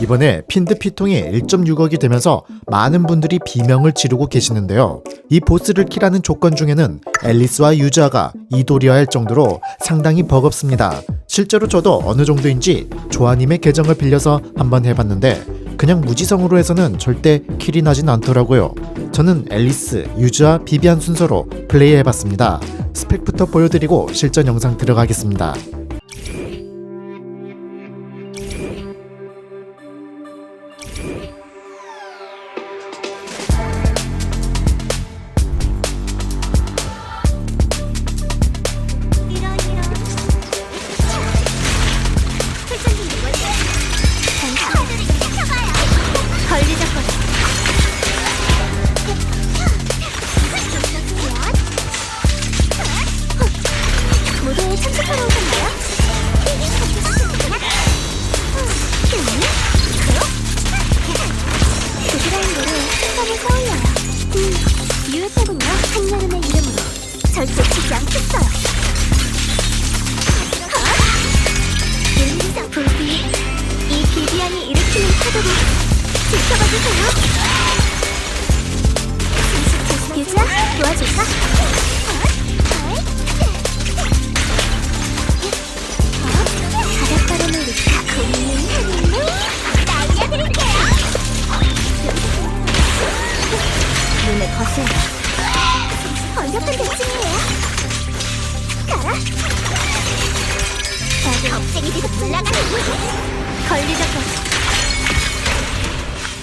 이번에 핀드 피통이 1.6억이 되면서 많은 분들이 비명을 지르고 계시는데요. 이 보스를 킬하는 조건 중에는 앨리스와 유저아가 이돌이어야 할 정도로 상당히 버겁습니다. 실제로 저도 어느 정도인지 조아님의 계정을 빌려서 한번 해봤는데 그냥 무지성으로 해서는 절대 킬이 나진 않더라고요. 저는 앨리스, 유즈와 비비안 순서로 플레이해봤습니다. 스펙부터 보여드리고 실전 영상 들어가겠습니다. 절 놓치지 않겠어요. 윤리사 불비 이 비비안이 일으키는 파도를 지켜봐 주세요. 유주야 도와줄까? 날려드릴게요 눈에 거슬 완 가라 겁쟁이들이 올라가는 걸리적거려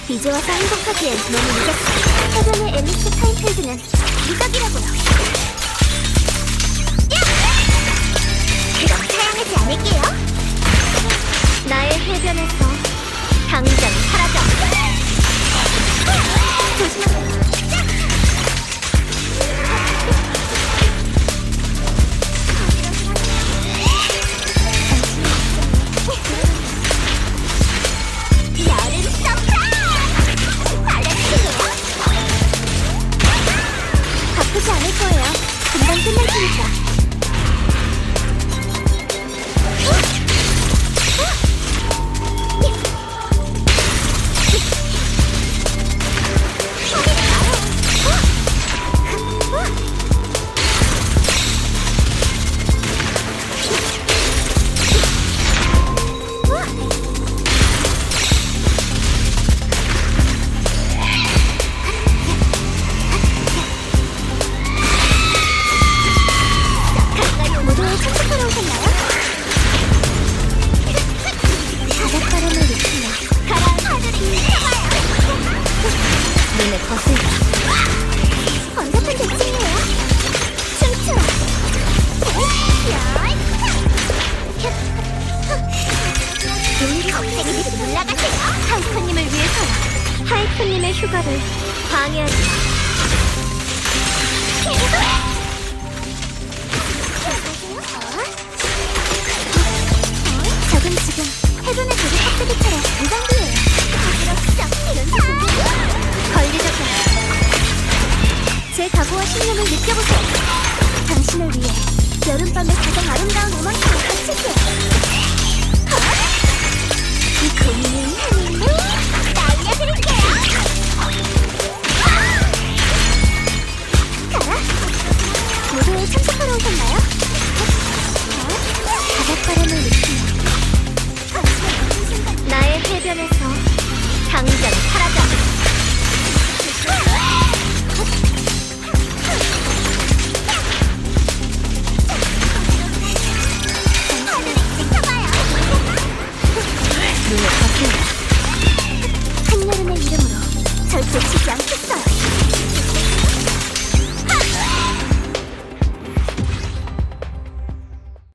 이제 와서 행복하기엔 너무 늦었어. 해변의 앨리스 타임필드는 이적이라고요 금방 끝날 테니까 하이퍼님을 위해서요 하이퍼님의 휴가를 방해하지 제 각오와 신념을 느껴보세요. 당신을 위해 여름밤의 가장 아름다운 오만큼을 바칠게요. 이 고민은 날려드릴게요. 가라. 무대에 참석하러 오셨나요? 바닷바람을 느끼며 나의 해변에서 당장 사라져 눈에 거슬